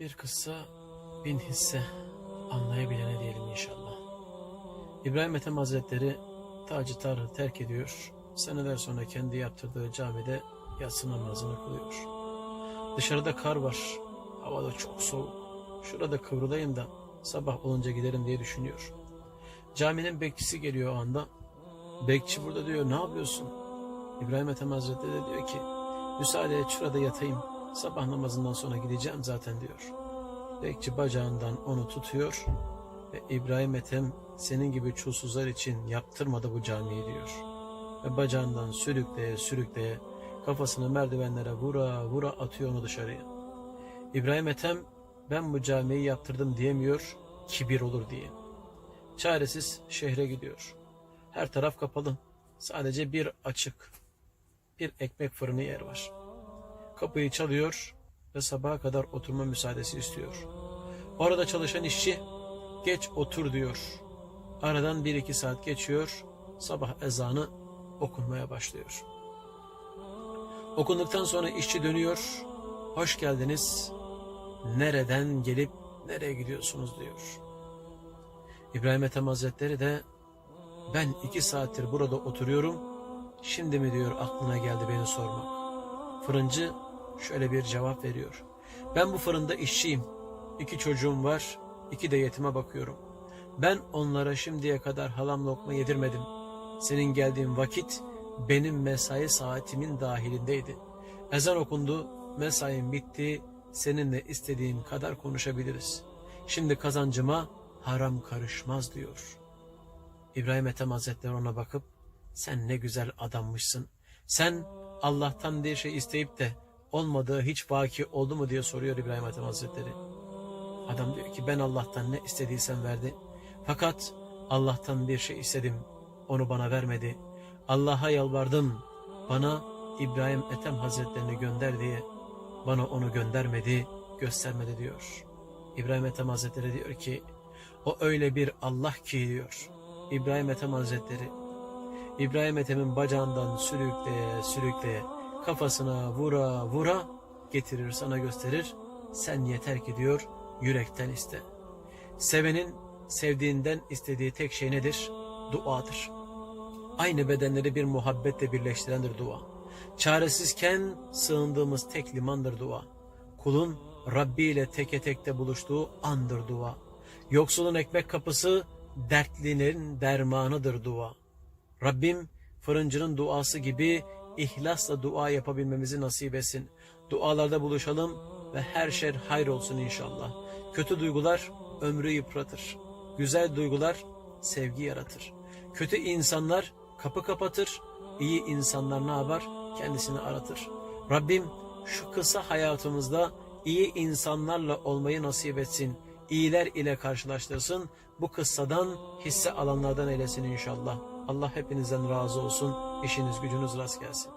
Bir kıssa bin hisse anlayabilene diyelim inşallah. İbrahim Ethem Hazretleri Tacı Tarhı terk ediyor. Seneler sonra kendi yaptırdığı camide yatsı namazını kılıyor. Dışarıda kar var. Havada çok soğuk. Şurada kıvrılayım da sabah olunca giderim diye düşünüyor. Caminin bekçisi geliyor o anda. Bekçi burada diyor ne yapıyorsun? İbrahim Ethem Hazretleri de diyor ki müsaade et şurada yatayım. Sabah namazından sonra gideceğim zaten diyor. Bekçi bacağından onu tutuyor ve İbrahim Ethem senin gibi çulsuzlar için yaptırmadı bu camiyi diyor. Ve bacağından sürükleye sürükleye kafasını merdivenlere vura vura atıyor onu dışarıya. İbrahim Ethem ben bu camiyi yaptırdım diyemiyor kibir olur diye. Çaresiz şehre gidiyor. Her taraf kapalı. Sadece bir açık. Bir ekmek fırını yer var. Kapıyı çalıyor ve sabaha kadar oturma müsaadesi istiyor. Orada çalışan işçi geç otur diyor. Aradan bir iki saat geçiyor. Sabah ezanı okunmaya başlıyor. Okunduktan sonra işçi dönüyor. Hoş geldiniz. Nereden gelip nereye gidiyorsunuz diyor. İbrahim Ethem Hazretleri de ben iki saattir burada oturuyorum. Şimdi mi diyor aklına geldi beni sormak. Fırıncı şöyle bir cevap veriyor. Ben bu fırında işçiyim. İki çocuğum var. iki de yetime bakıyorum. Ben onlara şimdiye kadar halam lokma yedirmedim. Senin geldiğin vakit benim mesai saatimin dahilindeydi. Ezan okundu, mesain bitti. Seninle istediğim kadar konuşabiliriz. Şimdi kazancıma haram karışmaz diyor. İbrahim Ethem Hazretleri ona bakıp sen ne güzel adammışsın. Sen Allah'tan bir şey isteyip de olmadığı hiç vaki oldu mu diye soruyor İbrahim Ethem Hazretleri. Adam diyor ki ben Allah'tan ne istediysen verdi. Fakat Allah'tan bir şey istedim. Onu bana vermedi. Allah'a yalvardım. Bana İbrahim Ethem Hazretlerini gönder diye. Bana onu göndermedi, göstermedi diyor. İbrahim Ethem Hazretleri diyor ki o öyle bir Allah ki diyor. İbrahim Ethem Hazretleri İbrahim Ethem'in bacağından sürükleye sürükleye kafasına vura vura getirir sana gösterir. Sen yeter ki diyor yürekten iste. Sevenin sevdiğinden istediği tek şey nedir? Duadır. Aynı bedenleri bir muhabbetle birleştirendir dua. Çaresizken sığındığımız tek limandır dua. Kulun Rabbi ile teke tekte buluştuğu andır dua. Yoksulun ekmek kapısı, dertlinin dermanıdır dua. Rabbim fırıncının duası gibi ihlasla dua yapabilmemizi nasip etsin. Dualarda buluşalım ve her şey hayır olsun inşallah. Kötü duygular ömrü yıpratır. Güzel duygular sevgi yaratır. Kötü insanlar kapı kapatır. İyi insanlar ne yapar? Kendisini aratır. Rabbim şu kısa hayatımızda iyi insanlarla olmayı nasip etsin. İyiler ile karşılaştırsın. Bu kıssadan hisse alanlardan eylesin inşallah. Allah hepinizden razı olsun. İşiniz gücünüz rast gelsin.